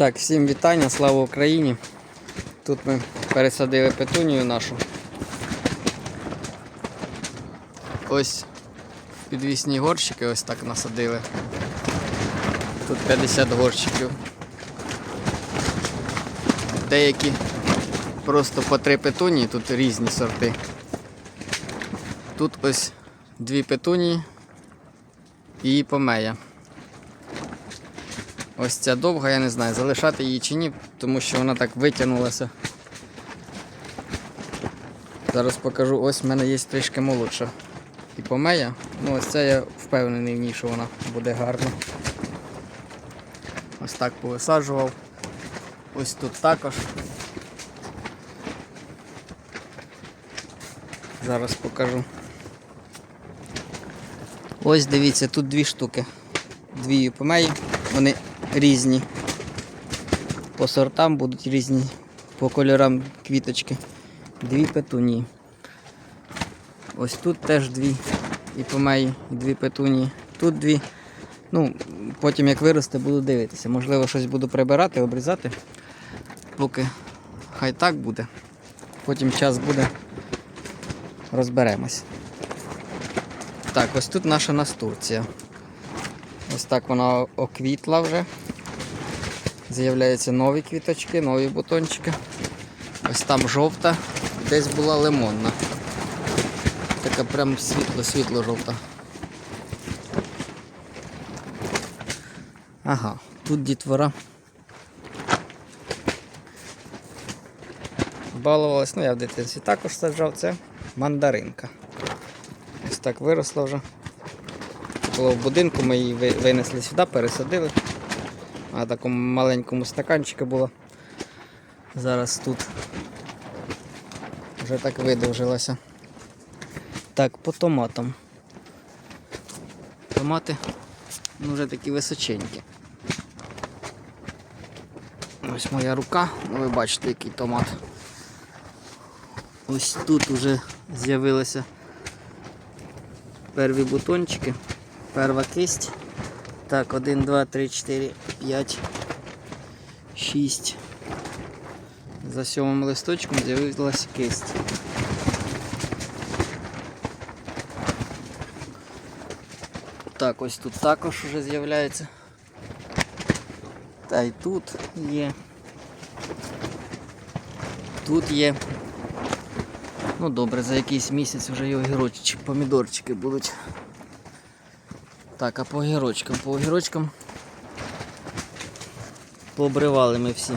Так, всім вітання, слава Україні. Тут ми пересадили петунію нашу. Ось підвісні горщики ось так насадили. Тут 50 горщиків. Деякі просто по три петунії, тут різні сорти. Тут ось дві петунії і помея. Ось ця довга, я не знаю, залишати її чи ні, тому що вона так витягнулася. Зараз покажу, ось в мене є трішки молодша і помея. Ну ось це я впевнений в ній, що вона буде гарна. Ось так повисаджував. Ось тут також. Зараз покажу. Ось дивіться, тут дві штуки. Дві помеї, вони різні. По сортам будуть різні, по кольорам квіточки. Дві петунії. Ось тут теж дві і помеї, і дві петунії. Тут дві. Ну, потім як виросте, буду дивитися. Можливо, щось буду прибирати, обрізати. Поки хай так буде. Потім час буде, розберемось. Так, ось тут наша настурція. Ось так вона оквітла вже. З'являються нові квіточки, нові бутончики. Ось там жовта, десь була лимонна. Така прям світло-світло жовта. Ага, тут дітвора. Балувалась, ну я в дитинстві також саджав, це мандаринка. Ось так виросла вже. Було в будинку, ми її винесли сюди, пересадили. А в такому маленькому стаканчику було. Зараз тут вже так видовжилося. Так, по томатам. Томати ну, вже такі височенькі. Ось моя рука, ну ви бачите, який томат. Ось тут вже з'явилися перві бутончики. Перва кисть. Так, 1, 2, 3, 4, 5, 6. За сьомим листочком з'явилася кисть. Так, ось тут також вже з'являється. Та й тут є. Тут є. Ну добре, за якийсь місяць вже і огірочки, помідорчики будуть. Так, а по огірочкам? По огірочкам пообривали ми всі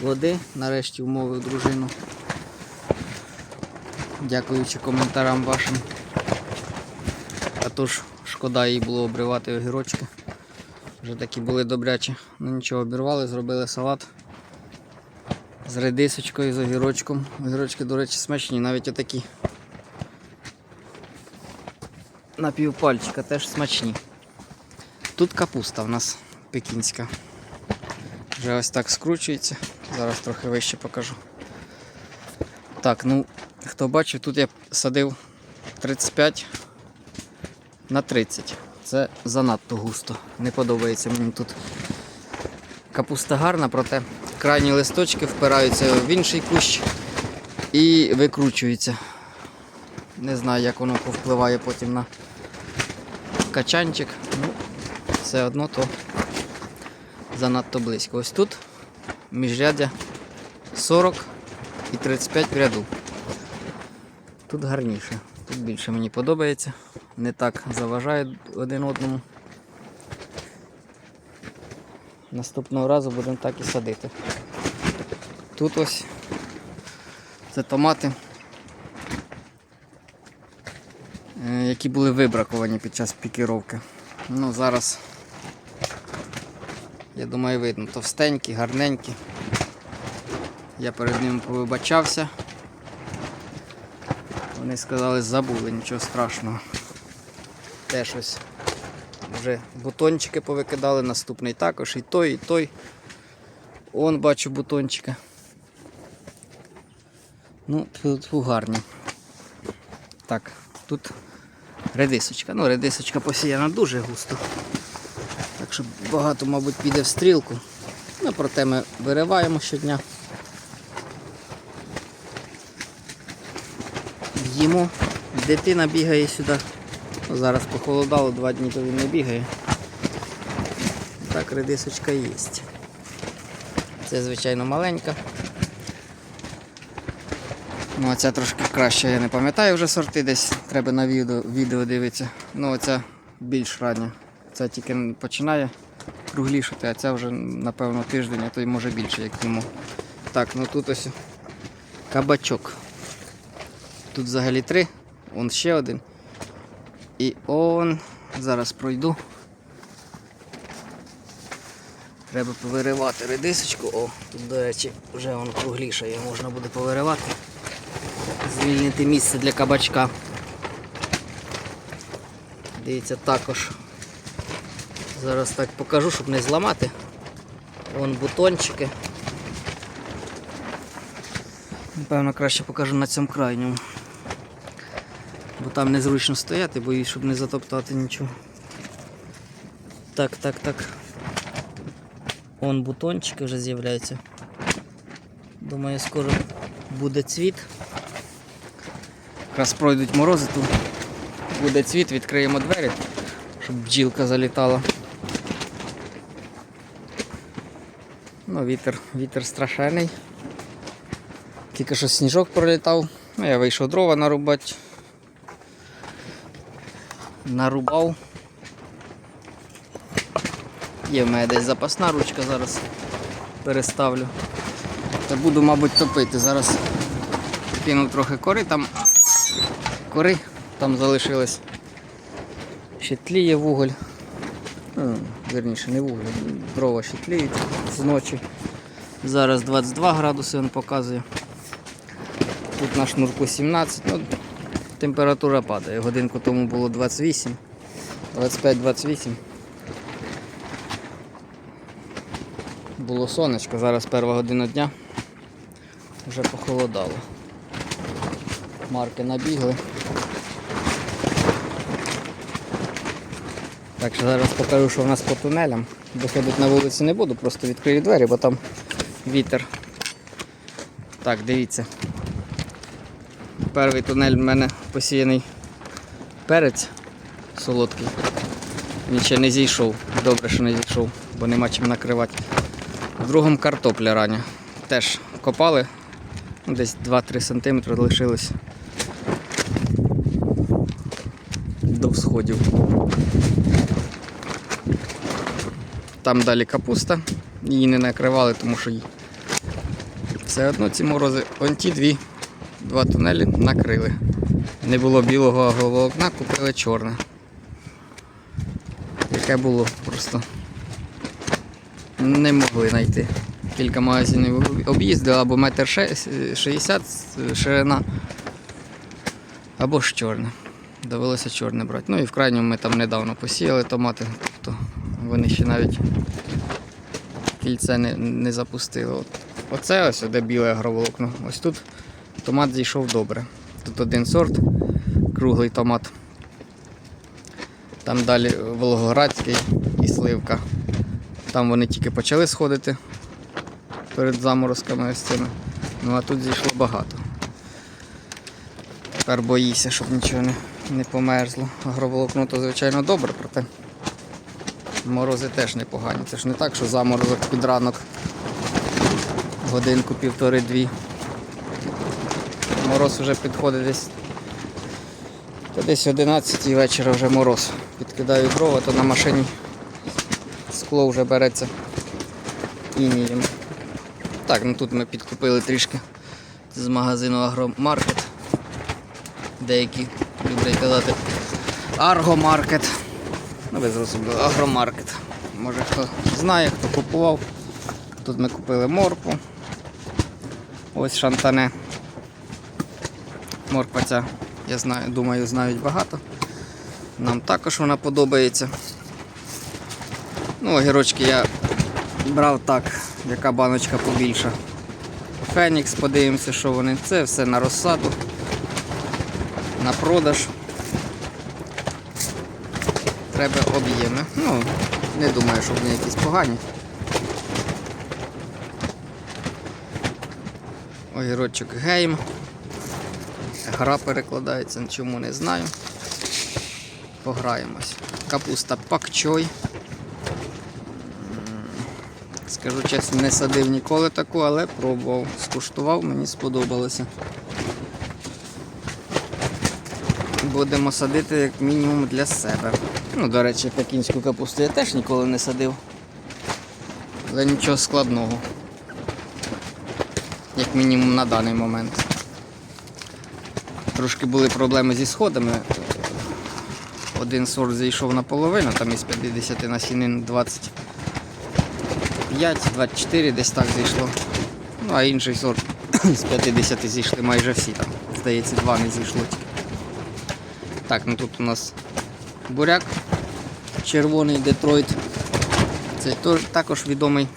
плоди, нарешті умовив дружину. Дякуючи коментарям вашим. А то ж шкода їй було обривати огірочки. Вже такі були добрячі. Ну нічого, обірвали, зробили салат з редисочкою, з огірочком. Огірочки, до речі, смачні, навіть отакі. На півпальчика теж смачні. Тут капуста в нас пекінська. Вже ось так скручується. Зараз трохи вище покажу. Так, ну, хто бачив, тут я садив 35 на 30. Це занадто густо. Не подобається мені тут. Капуста гарна, проте крайні листочки впираються в інший кущ і викручуються. Не знаю, як воно повпливає потім на качанчик. Ну, все одно то занадто близько. Ось тут міжряддя 40 і 35 в ряду. Тут гарніше, тут більше мені подобається. Не так заважає один одному. Наступного разу будемо так і садити. Тут ось це томати, е, які були вибраковані під час пікіровки. Ну, зараз, я думаю, видно, товстенькі, гарненькі. Я перед ними повибачався. Вони сказали, забули, нічого страшного. Теж ось вже бутончики повикидали, наступний також, і той, і той. Он бачу бутончика. Ну, тут гарні. Так, тут редисочка. Ну, редисочка посіяна дуже густо. Так що багато, мабуть, піде в стрілку. Ну, проте ми вириваємо щодня. Їмо. Дитина бігає сюди. Ну, Зараз похолодало, два дні то він не бігає. Так, редисочка є. Це, звичайно, маленька. Ну, оця трошки краще, я не пам'ятаю вже сорти десь. Треба на відео, відео дивитися. Ну, оця більш рання. Ця тільки починає круглішати, а ця вже, напевно, тиждень, а то й може більше, як йому. Так, ну тут ось кабачок. Тут взагалі три, он ще один. І он. Зараз пройду. Треба повиривати редисочку. О, тут, до речі, вже воно кругліше, її можна буде повиривати. Звільнити місце для кабачка. Дивіться, також. Зараз так покажу, щоб не зламати. Вон бутончики. Напевно, краще покажу на цьому крайньому. Бо там незручно стояти, боюсь, щоб не затоптати нічого. Так, так, так. Вон бутончики вже з'являються. Думаю, скоро буде цвіт. Якраз пройдуть морози, тут буде цвіт, відкриємо двері, щоб бджілка залітала. Ну, вітер, вітер страшенний. Тільки що сніжок пролітав. Ну, я вийшов дрова нарубати. Нарубав. Є в мене десь запасна ручка, зараз переставлю. Та буду, мабуть, топити. Зараз кинув трохи кори там. Кори там залишилось. Ще тліє вуголь. Ну, Вірніше, не вуголь, дрова ще тліють з ночі. Зараз 22 градуси він показує. Тут на шнурку 17, ну, температура падає. Годинку тому було 28, 25-28. Було сонечко, зараз перша година дня. Вже похолодало. Марки набігли. Так що зараз покажу, що в нас по тунелям. Виходити на вулицю не буду, просто відкрию двері, бо там вітер. Так, дивіться. Перший тунель в мене посіяний перець солодкий. Він ще не зійшов. Добре, що не зійшов, бо нема чим накривати. В другому картопля рання. Теж копали, ну, десь 2-3 см лишилось до всходів. Там далі капуста, її не накривали, тому що їй все одно ці морози, он ті дві, два тунелі накрили. Не було білого головокна, купили чорне. Яке було просто не могли знайти. Кілька магазинів об'їздили, або метр 60 ширина, або ж чорне. Довелося чорне брати. Ну і в крайньому ми там недавно посіяли томати, тобто вони ще навіть кільце не, не запустили. От. Оце ось де біле агроволокно. Ось тут томат зійшов добре. Тут один сорт, круглий томат. Там далі Волгоградський і сливка. Там вони тільки почали сходити перед заморозками ось цими. Ну а тут зійшло багато. Тепер боїся, щоб нічого не, не померзло. Агроволокно то звичайно добре, проте морози теж непогані. Це ж не так, що заморозок під ранок годинку, півтори-дві. Мороз вже підходить десь. Та десь 11 вечора вже мороз. Підкидаю дрова, то на машині скло вже береться інієм. Так, ну тут ми підкупили трішки з магазину Агромаркет. Деякі люблять казати Аргомаркет. Ви зрозуміли, агромаркет. Може хто знає, хто купував. Тут ми купили моркву. Ось шантане. Морква ця, я знаю, думаю, знають багато. Нам також вона подобається. Ну, огірочки я брав так, яка баночка побільша. Фенікс, подивимося, що вони. Це все на розсаду, на продаж треба об'єми. Ну, не думаю, що вони якісь погані. Огірочок гейм. Гра перекладається, чому не знаю. Пограємось. Капуста пакчой. Скажу чесно, не садив ніколи таку, але пробував, скуштував, мені сподобалося. Будемо садити як мінімум для себе. Ну, до речі, пекінську капусту я теж ніколи не садив. Але нічого складного. Як мінімум на даний момент. Трошки були проблеми зі сходами. Один сорт зійшов наполовину, там із 50 насінин 25-24 десь так зійшло. Ну а інший сорт з 50 зійшли майже всі там. Здається, два не зійшло. Так, ну тут у нас буряк червоний Детройт. Це також відомий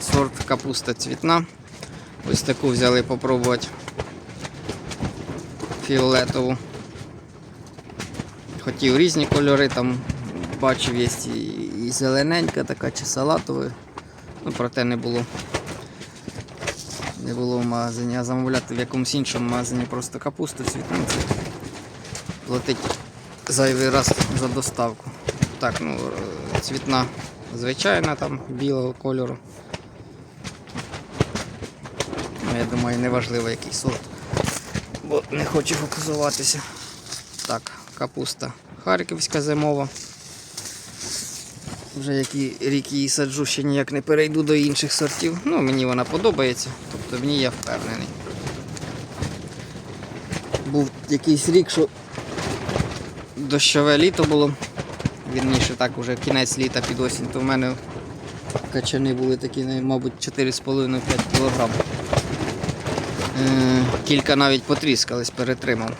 сорт капуста цвітна. Ось таку взяли попробувати фіолетову. Хотів різні кольори, там бачив є і, зелененька така, чи салатова. Ну, проте не було. Не було в магазині, а замовляти в якомусь іншому магазині просто капусту цвітну. Платить зайвий раз за доставку. Так, ну, е, цвітна звичайна там білого кольору. Ну, я думаю, не важливо який сорт. Бо не хочу фокусуватися. Так, капуста харківська зимова. Вже який рік її саджу, ще ніяк не перейду до інших сортів. Ну, мені вона подобається, тобто в ній я впевнений. Був якийсь рік, що дощове літо було. Вірніше так, уже кінець літа під осінь, то в мене качани були такі, мабуть, 4,5-5 кг. Е, Кілька навіть потріскались, перетримав.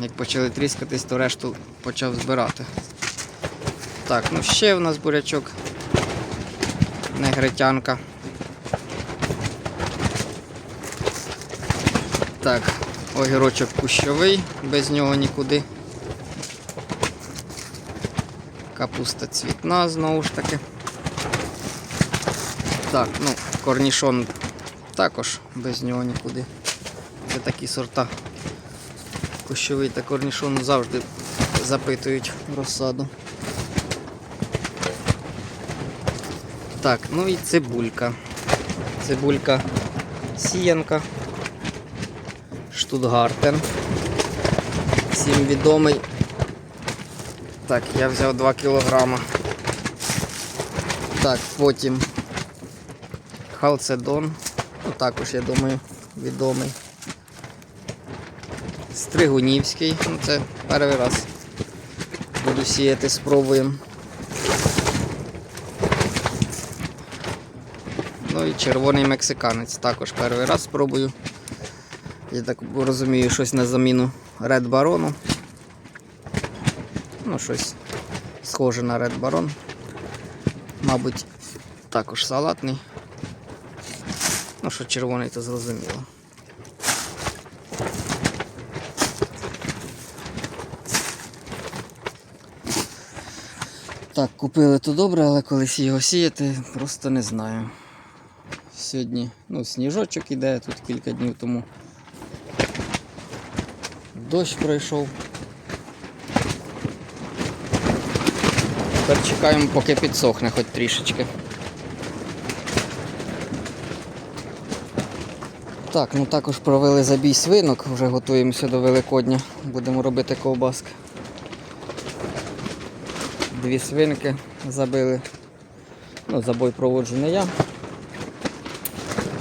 Як почали тріскатись, то решту почав збирати. Так, ну ще в нас бурячок. Негритянка. Так, огірочок кущовий, без нього нікуди. Капуста цвітна знову ж таки. Так, ну, корнішон також без нього нікуди. Це такі сорта. Кущовий та корнішон завжди запитують розсаду. Так, ну і цибулька. Цибулька сіянка. Штутгартен. Всім відомий. Так, я взяв 2 кілограма. Так, потім халцедон. Ну, також, я думаю, відомий. Стригунівський. Ну, це перший раз. Буду сіяти, спробуємо. Ну і червоний мексиканець. Також перший раз спробую. Я так розумію, щось на заміну Red Baron. Ну, щось схоже на Red Baron. Мабуть, також салатний. Ну, що червоний, то зрозуміло. Так, купили то добре, але колись його сіяти, просто не знаю. Сьогодні ну, сніжочок іде, тут кілька днів тому. Дощ пройшов. Тепер чекаємо, поки підсохне хоч трішечки. Так, ну також провели забій свинок, вже готуємося до Великодня. Будемо робити ковбаски. Дві свинки забили. Ну, забой проводжу не я.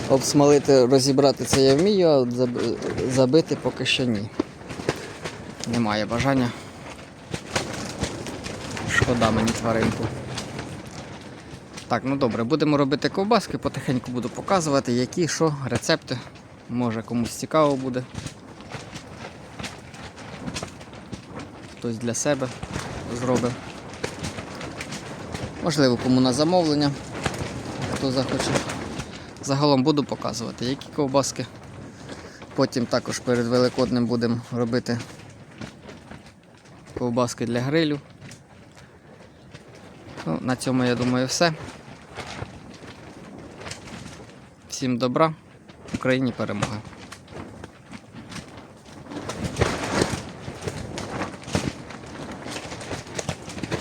Обсмалити, розібрати це я вмію, а забити поки що ні. Немає бажання. Шкода мені тваринку. Так, ну добре, будемо робити ковбаски, потихеньку буду показувати, які, що, рецепти. Може комусь цікаво буде. Хтось для себе зробить. Можливо, кому на замовлення, хто захоче. Загалом буду показувати, які ковбаски. Потім також перед Великоднем будемо робити ковбаски для грилю. Ну, на цьому я думаю все. Всім добра, Україні перемога.